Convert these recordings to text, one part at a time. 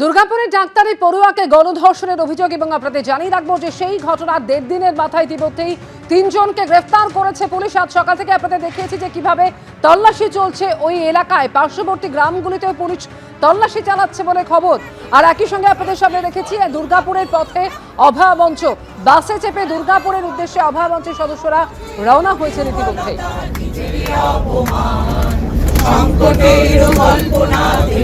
দুর্গাপুরের ডাক্তারি পড়ুয়াকে গণধর্ষণের অভিযোগ এবং আপনাদের জানিয়ে রাখব যে সেই ঘটনার দেড় দিনের মাথায় ইতিমধ্যেই তিনজনকে গ্রেফতার করেছে পুলিশ। আজ সকাল থেকে আপনাদের দেখিয়েছি যে কীভাবে তল্লাশি চলছে ওই এলাকায়। পার্শ্ববর্তী গ্রামগুলিতে পুলিশ তল্লাশি চালাচ্ছে বলে খবর। আর একই সঙ্গে আপনাদের সামনে রেখেছি দুর্গাপুরের পথে অভয়া মঞ্চ। বাসে চেপে দুর্গাপুরের উদ্দেশ্যে অভয়া মঞ্চের সদস্যরা রওনা হয়েছেন ইতিমধ্যে। সংকটের কল্পনাতে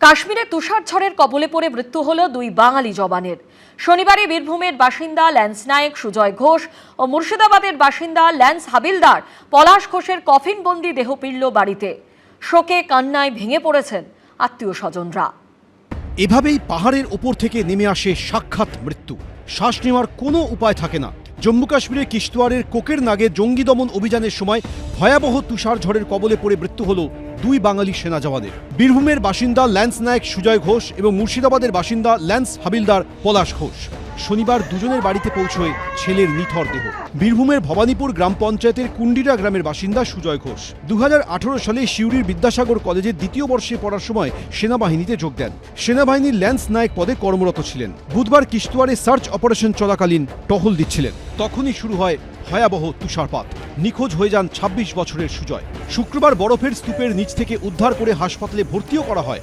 কাশ্মীরে তুষার ঝড়ের কবলে পড়ে মৃত্যু হল দুই বাঙালি জবানের শনিবারে বীরভূমের বাসিন্দা ল্যান্স নায়েক, সুজয় ঘোষ ও মুর্শিদাবাদের বাসিন্দা ল্যান্স হাবিলদার পলাশ ঘোষের কফিনবন্দি দেহ পিড়ল বাড়িতে। শোকে কান্নায় ভেঙে পড়েছেন আত্মীয় স্বজনরা এভাবেই পাহাড়ের ওপর থেকে নেমে আসে সাক্ষাৎ মৃত্যু। শ্বাস নেওয়ার কোনো উপায় থাকে না। জম্মু কাশ্মীরে কিশতোয়ারের কোকের নাগে জঙ্গি দমন অভিযানের সময় ভয়াবহ তুষার ঝড়ের কবলে পড়ে মৃত্যু হল দুই বাঙালি সেনা জওয়ানের। বীরভূমের বাসিন্দা ল্যান্স নায়ক সুজয় ঘোষ এবং মুর্শিদাবাদের বাসিন্দা ল্যান্স হাবিলদার পলাশ ঘোষ। শনিবার দুজনের বাড়িতে পৌঁছয় ছেলের নিথর দেহ। বীরভূমের ভবানীপুর গ্রাম পঞ্চায়েতের কুন্ডিরা গ্রামের বাসিন্দা সুজয় ঘোষ। দু হাজার আঠারো সালে সিউড়ির বিদ্যাসাগর কলেজের দ্বিতীয় বর্ষে পড়ার সময় সেনাবাহিনীতে যোগ দেন। সেনাবাহিনীর ল্যান্স নায়ক পদে কর্মরত ছিলেন। বুধবার কিশতোয়ারে সার্চ অপারেশন চলাকালীন টহল দিচ্ছিলেন। তখনই শুরু হয় ভয়াবহ তুষারপাত। নিখোঁজ হয়ে যান ২৬ বছরের সুজয়। শুক্রবার বরফের স্তূপের নিচ থেকে উদ্ধার করে হাসপাতালে ভর্তিও করা হয়।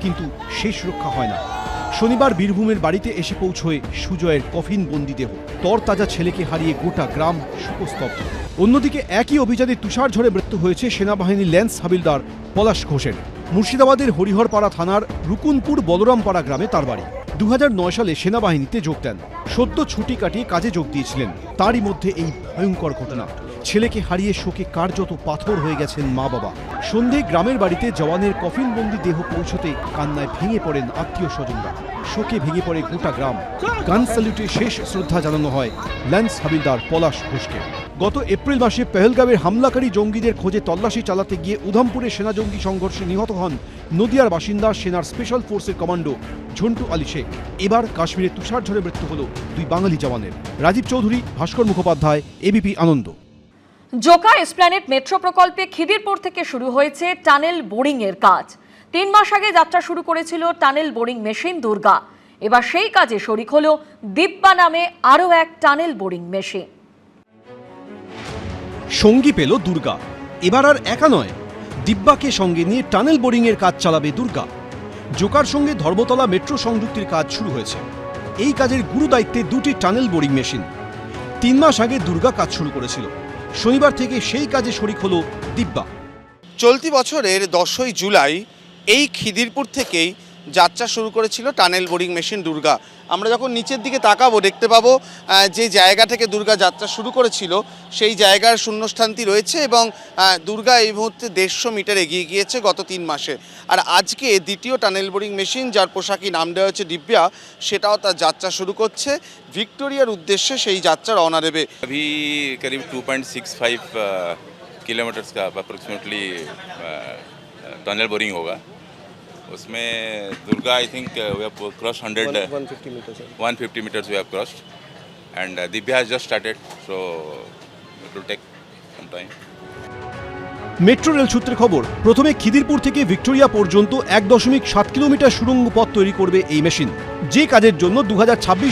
কিন্তু শেষ রক্ষা হয় না। শনিবার বীরভূমের বাড়িতে এসে পৌঁছয় সুজয়ের কফিন বন্দি দেহ তরতাজা ছেলেকে হারিয়ে গোটা গ্রাম শোকস্তব্ধ অন্যদিকে একই অভিযানে তুষার ঝড়ে মৃত্যু হয়েছে সেনাবাহিনীর ল্যান্স হাবিলদার পলাশ ঘোষের। মুর্শিদাবাদের হরিহরপাড়া থানার রুকুনপুর বলরামপাড়া গ্রামে তার বাড়ি। দু হাজার নয় সালে সেনাবাহিনীতে যোগ দেন। সদ্য ছুটি কাটিয়ে কাজে যোগ দিয়েছিলেন। তারই মধ্যে এই ভয়ঙ্কর ঘটনা। ছেলেকে হারিয়ে শোকে কার্যত পাথর হয়ে গেছেন মা বাবা সন্ধে গ্রামের বাড়িতে জওয়ানের কফিনবন্দি দেহ পৌঁছতে কান্নায় ভেঙে পড়েন আত্মীয় স্বজনরা শোকে ভেঙে পড়ে গোটা গ্রাম। গান স্যালুটে শেষ শ্রদ্ধা জানানো হয় ল্যান্স হাবিলদার পলাশ ঘোষকে। গত এপ্রিল মাসে পেহেলগাঁওয়ের হামলাকারী জঙ্গিদের খোঁজে তল্লাশি চালাতে গিয়ে উধামপুরে সেনা জঙ্গি সংঘর্ষে নিহত হন নদিয়ার বাসিন্দা সেনার স্পেশাল ফোর্সের কমান্ডো ঝন্টু আলী শেখ। এবার কাশ্মীরে তুষার ঝড়ে মৃত্যু হল দুই বাঙালি জওয়ানের। Rajib Chowdhury, Bhaskar Mukhopadhyay ABP Ananda. Joka Esplanade metro প্রকল্পে খিদিরপুর থেকে শুরু হয়েছে টানেল বোরিং এর কাজ। তিন মাস আগে যাত্রা শুরু করেছিল টানেল বোরিং মেশিন দুর্গা। এবার সেই কাজে শরিক হলো দিব্যা নামে আরও এক টানেল বোরিং মেশিন। সঙ্গী পেল দুর্গা। এবার আর একা নয় দিব্যাকে সঙ্গে নিয়ে টানেল বোরিংয়ের কাজ চালাবে দুর্গা। জোকার সঙ্গে ধর্মতলা মেট্রো সংযুক্তির কাজ শুরু হয়েছে। এই কাজের গুরু দায়িত্বে দুটি টানেল বোরিং মেশিন। তিন মাস আগে দুর্গা কাজ শুরু করেছিল। শনিবার থেকে সেই কাজে শরিক হলো দিব্যা। চলতি বছরের দশই জুলাই এই খিদিরপুর থেকেই যাত্রা শুরু করেছিল টানেল বোরিং মেশিন দুর্গা আমরা যখন নিচের দিকে তাকাবো দেখতে পাবো আহ, যে জায়গা থেকে দুর্গা যাত্রা শুরু করেছিল সেই জায়গার শূন্যস্থানটি রয়েছে এবং আহ, দুর্গা এই মুহূর্তে দেড়শো মিটার এগিয়ে গিয়েছে গত তিন মাসে আর আজকে দ্বিতীয় টানেল বোরিং মেশিন যার পোশাকই নাম দেওয়া হচ্ছে দিব্যা সেটাও তার যাত্রা শুরু করছে ভিক্টোরিয়ার উদ্দেশ্যে সেই যাত্রা রওনা দেবে अभी करीब 2.65 किलोमीटर्स का अप्रोक्सीमेटली टनल बोरिंग होगा उसमें Durga I think we have cross 100 150 metres 150 metres we have crossed and Divya has just started so it will take some time metro rail সূত্রে খবর প্রথমে খিদিরপুর থেকে ভিক্টোরিয়া পর্যন্ত এক দশমিক সাত কিলোমিটার সুড়ঙ্গ পথ তৈরি করবে এই মেশিন যে কাজের জন্য দু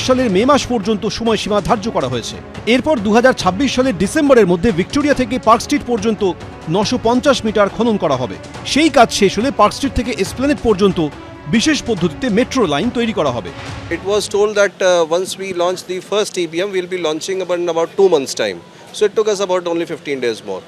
সালের মে মাস পর্যন্ত সময়সীমা ধার্য করা হয়েছে এরপর দু সালের ডিসেম্বরের মধ্যে ভিক্টোরিয়া থেকে পার্ক স্ট্রিট পর্যন্ত নশো মিটার খনন করা হবে। সেই কাজ শেষ হলে পার্ক স্ট্রিট থেকে এসপ্লেনেট পর্যন্ত বিশেষ পদ্ধতিতে মেট্রো লাইন তৈরি করা হবে। It was told that once we launch the first EVM will be launching about about two months time so it took us about only fifteen days more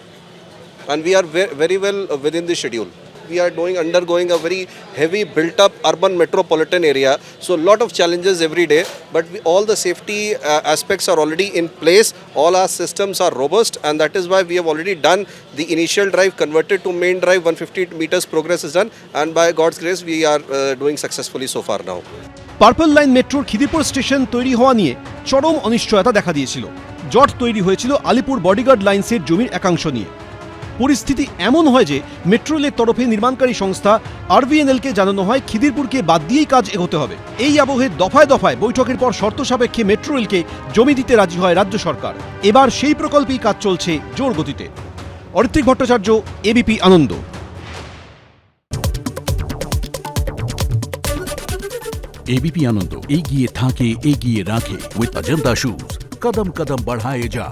and we are very well within the schedule uh, within the schedule. we are doing undergoing a very heavy built up urban metropolitan area. So a lot of challenges every day, but we, all the safety uh, aspects are already in place. All our systems are robust, and that is why we have already done the initial drive converted to main drive. 150 meters progress is done, and by God's grace, we are uh, doing successfully so far now. Purple line মেট্রোর Khidirpur station তৈরি হওয়া নিয়ে চরম অনিশ্চয়তা দেখা দিয়েছিল জট তৈরি হয়েছিল আলিপুর বডিগার্ড লাইন্সের জমির একাংশ নিয়ে পরিস্থিতি এমন হয় যে মেট্রো রেলের তরফে নির্মাণকারী সংস্থা আরভিএনএলকে জানানো হয় খিদিরপুরকে বাদ দিয়েই কাজ এগোতে হবে এই আবহে দফায় দফায় বৈঠকের পর শর্ত সাপেক্ষে মেট্রো রেলকে জমি দিতে রাজি হয় রাজ্য সরকার এবার সেই প্রকল্পেই কাজ চলছে জোর গতিতে অরিত্রিক ভট্টাচার্য এবিপি আনন্দ एबीपी आनंद एगिए थाके एगिए राखे विद अजंता शूज कदम कदम बढ़ाए जा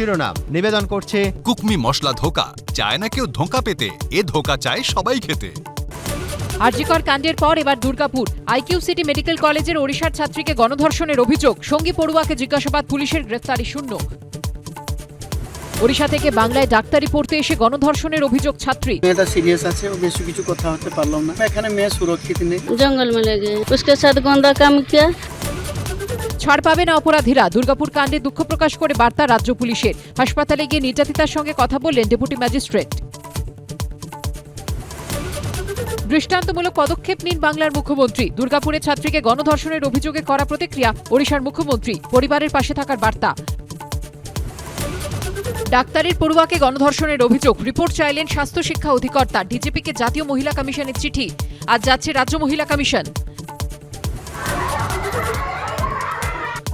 শিরোনাম। নিবেদন করছে কুকমি মশলা ধোকা। চায় না কেউ ধোকা পেতে। এ ধোকা চায় সবাই খেতে। আর্যিকর কাণ্ডের পর এবার দুর্গাপুর। আইকিউ সিটি মেডিকেল কলেজের ওড়িশার ছাত্রীকে গণধর্ষণের অভিযোগ। সঙ্গী পড়ুয়াকে জিজ্ঞাসাবাদ পুলিশের গ্রেফতারি শূন্য। ওড়িশা থেকে বাংলায় ডাক্তারি পড়তে এসে গণধর্ষণের অভিযোগ ছাত্রী। মেয়েটা সিরিয়াস আছে ও বেশি কিছু কথা হতে পারলাম না। এখানে মেয়ে সুরক্ষিত নেই। জঙ্গল মেলে গিয়ে উসকে সাথে গন্দা কাম কিয়া। ছাড় পাবে না অপরাধীরা। দুর্গাপুর কাণ্ডে দুঃখ প্রকাশ করে বার্তা রাজ্য পুলিশের। হাসপাতালে গিয়ে নির্যাতিতার সঙ্গে কথা বললেন ডেপুটি ম্যাজিস্ট্রেট। দৃষ্টান্তমূলক পদক্ষেপ নিন বাংলার মুখ্যমন্ত্রী। দুর্গাপুরে ছাত্রীকে গণধর্ষণের অভিযোগে করা প্রতিক্রিয়া ওড়িশার মুখ্যমন্ত্রী। পরিবারের পাশে থাকার বার্তা। ডাক্তারের পড়ুয়াকে গণধর্ষণের অভিযোগ। রিপোর্ট চাইলেন স্বাস্থ্য শিক্ষা অধিকর্তা। ডিজিপিকে জাতীয় মহিলা কমিশনের চিঠি। আজ যাচ্ছে রাজ্য মহিলা কমিশন।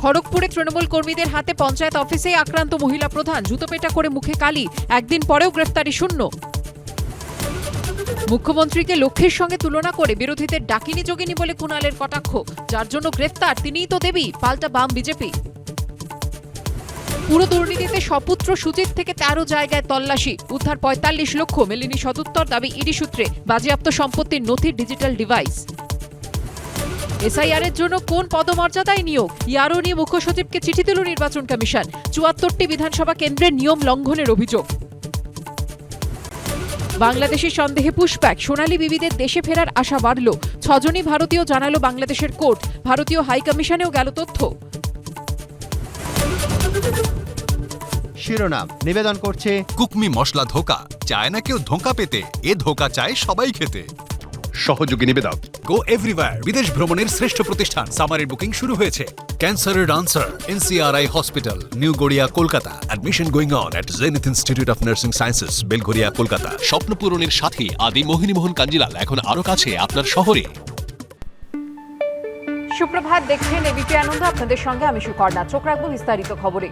খড়গপুরে তৃণমূল কর্মীদের হাতে পঞ্চায়েত অফিসে আক্রান্ত মহিলা প্রধান জুতোপেটা করে মুখে কালি, একদিন পরেও গ্রেফতারি শূন্য। মুখ্যমন্ত্রীকে লক্ষ্যের সঙ্গে তুলনা করে বিরোধীদের ডাকিনি যোগিনী বলে কুণালের কটাক্ষ, যার জন্য গ্রেফতার তিনিই তো দেবী, পাল্টা বাম বিজেপি। পুরো দুর্নীতিতে সপুত্র সুজিত থেকে তেরো জায়গায় তল্লাশি, উদ্ধার পঁয়তাল্লিশ লক্ষ, মেলেনি সদুত্তর দাবি ইডি সূত্রে, বাজেয়াপ্ত সম্পত্তির নথি ডিজিটাল ডিভাইস। এসআইআর এর জন্য কোন পদমর্যাদায় নিয়োগ? ইয়ারও নিয়ে মুখ্য সচিবকে চিঠি দিল নির্বাচন কমিশন। চুয়াত্তরটি বিধানসভা কেন্দ্রের নিয়ম লঙ্ঘনের অভিযোগ। বাংলাদেশের সন্দেহে পুশব্যাক। সোনালী বিবিদের দেশে ফেরার আশা বাড়ল। ছজনই ভারতীয় জানালো বাংলাদেশের কোর্ট। ভারতীয় হাই কমিশনেও গেল তথ্য। শিরোনাম নিবেদন করছে কুকমি মশলা ধোকা। চায় না কেউ ধোঁকা পেতে। এ ধোকা চায় সবাই খেতে। সহযোগী নিবেদক গো এভরিওয়্যার বিদেশ ভ্রমণের শ্রেষ্ঠ প্রতিষ্ঠান। সামারের বুকিং শুরু হয়েছে। ক্যান্সারের answer NCRI hospital new Garia Kolkata admission going on at Zenith institute of nursing sciences Belgharia Kolkata স্বপ্ন পূরণের সাথে, আদি মোহিনীমোহন কাঞ্জিলাল এখন আরও কাছে আপনার শহরে। সুপ্রভাত, দেখছেন এবিপি আনন্দ। আপনাদের সঙ্গে আমি সুকর্ণা। চোখ রাখব বিস্তারিত খবরে।